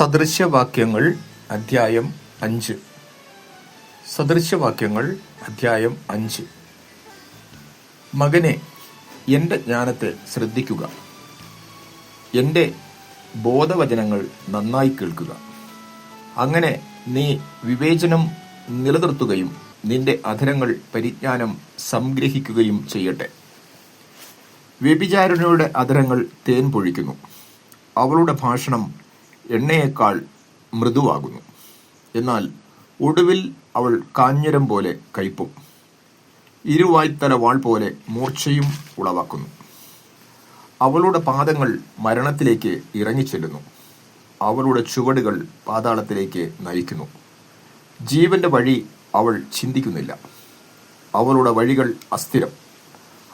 സദൃശ്യവാക്യങ്ങൾ അധ്യായം അഞ്ച്. സദൃശ്യവാക്യങ്ങൾ അധ്യായം അഞ്ച്. മകനെ എന്റെ ജ്ഞാനത്തെ ശ്രദ്ധിക്കുക. എന്റെ ബോധവചനങ്ങൾ നന്നായി കേൾക്കുക. അങ്ങനെ നീ വിവേചനം നിലനിർത്തുകയും നിന്റെ അധരങ്ങൾ പരിജ്ഞാനം സംഗ്രഹിക്കുകയും ചെയ്യട്ടെ. വ്യഭിചാരിണിയുടെ അധരങ്ങൾ തേൻ പൊഴിക്കുന്നു. അവളുടെ ഭാഷണം എണ്ണയേക്കാൾ മൃദുവാകുന്നു. എന്നാൽ ഒടുവിൽ അവൾ കാഞ്ഞിരം പോലെ കയ്പും ഇരുവായ്ത്തല വാൾ പോലെ മൂർച്ചയും ഉളവാക്കുന്നു. അവളുടെ പാദങ്ങൾ മരണത്തിലേക്ക് ഇറങ്ങിച്ചെല്ലുന്നു. അവളുടെ ചുവടുകൾ പാതാളത്തിലേക്ക് നയിക്കുന്നു. ജീവന്റെ വഴി അവൾ ചിന്തിക്കുന്നില്ല. അവളുടെ വഴികൾ അസ്ഥിരം.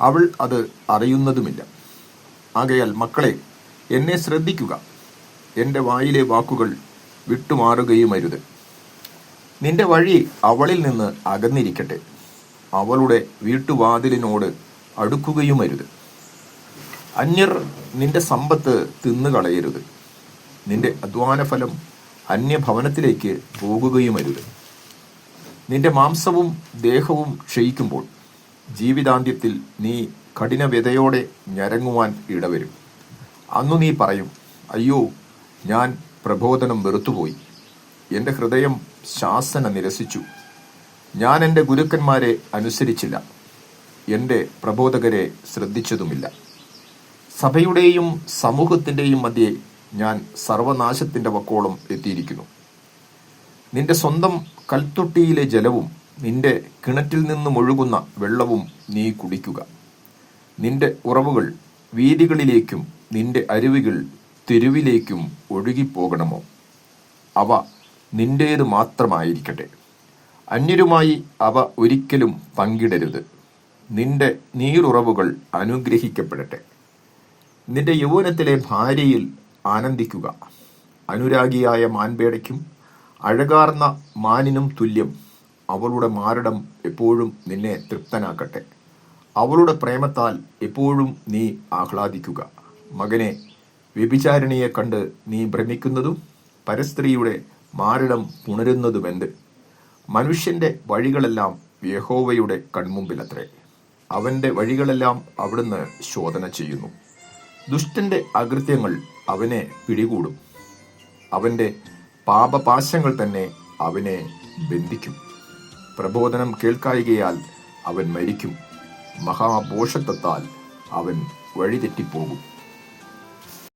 അവൾ അത് അറിയുന്നതുമില്ല. ആകയാൽ മക്കളെ എന്നെ ശ്രദ്ധിക്കുക. എന്റെ വായിലെ വാക്കുകൾ വിട്ടുമാറുകയുമരുത്. നിന്റെ വഴി അവളിൽ നിന്ന് അകന്നിരിക്കട്ടെ. അവളുടെ വീട്ടുവാതിലിനോട് അടുക്കുകയുമരുത്. അന്യർ നിന്റെ സമ്പത്ത് തിന്നുകളയരുത്. നിന്റെ അധ്വാനഫലം അന്യഭവനത്തിലേക്ക് പോകുകയുമരുത്. നിന്റെ മാംസവും ദേഹവും ക്ഷയിക്കുമ്പോൾ ജീവിതാന്ത്യത്തിൽ നീ കഠിനവ്യതയോടെ ഞരങ്ങുവാൻ ഇടവരും. അന്നു നീ പറയും അയ്യോ ഞാൻ പ്രബോധനം വെറുത്തുപോയി. എന്റെ ഹൃദയം ശാസന നിരസിച്ചു. ഞാൻ എന്റെ ഗുരുക്കന്മാരെ അനുസരിച്ചില്ല. എന്റെ പ്രബോധകരെ ശ്രദ്ധിച്ചതുമില്ല. സഭയുടെയും സമൂഹത്തിന്റെയും മധ്യേ ഞാൻ സർവനാശത്തിന്റെ വക്കോളം എത്തിയിരിക്കുന്നു. നിന്റെ സ്വന്തം കൽത്തൊട്ടിയിലെ ജലവും നിന്റെ കിണറ്റിൽ നിന്നും ഒഴുകുന്ന വെള്ളവും നീ കുടിക്കുക. നിന്റെ ഉറവുകൾ വീതികളിലേക്കും നിന്റെ അരുവികൾ തെരുവിലേക്കും ഒഴുകിപ്പോകണമോ? അവ നിന്റേത് മാത്രമായിരിക്കട്ടെ. അന്യരുമായി അവ ഒരിക്കലും പങ്കിടരുത്. നിന്റെ നീറുറവുകൾ അനുഗ്രഹിക്കപ്പെടട്ടെ. നിന്റെ യൗവനത്തിലെ ഭാര്യയിൽ ആനന്ദിക്കുക. അനുരാഗിയായ മാൻപേടയ്ക്കും അഴകാർന്ന മാനിനും തുല്യം അവളുടെ മാരടം എപ്പോഴും നിന്നെ തൃപ്തനാക്കട്ടെ. അവളുടെ പ്രേമത്താൽ എപ്പോഴും നീ ആഹ്ലാദിക്കുക. മകനെ വ്യഭിചാരിണിയെ കണ്ട് നീ ഭ്രമിക്കുന്നതും പരസ്ത്രീയുടെ മാരടം പുണരുന്നതുമെന്ത്? മനുഷ്യന്റെ വഴികളെല്ലാം യഹോവയുടെ കൺമുമ്പിലത്രേ. അവന്റെ വഴികളെല്ലാം അവിടുന്ന് ശോധന ചെയ്യുന്നു. ദുഷ്ടന്റെ അകൃത്യങ്ങൾ അവനെ പിടികൂടും. അവന്റെ പാപപാശങ്ങൾ തന്നെ അവനെ ബന്ധിക്കും. പ്രബോധനം കേൾക്കായികയാൽ അവൻ മരിക്കും. മഹാപോഷത്വത്താൽ അവൻ വഴിതെറ്റിപ്പോകും.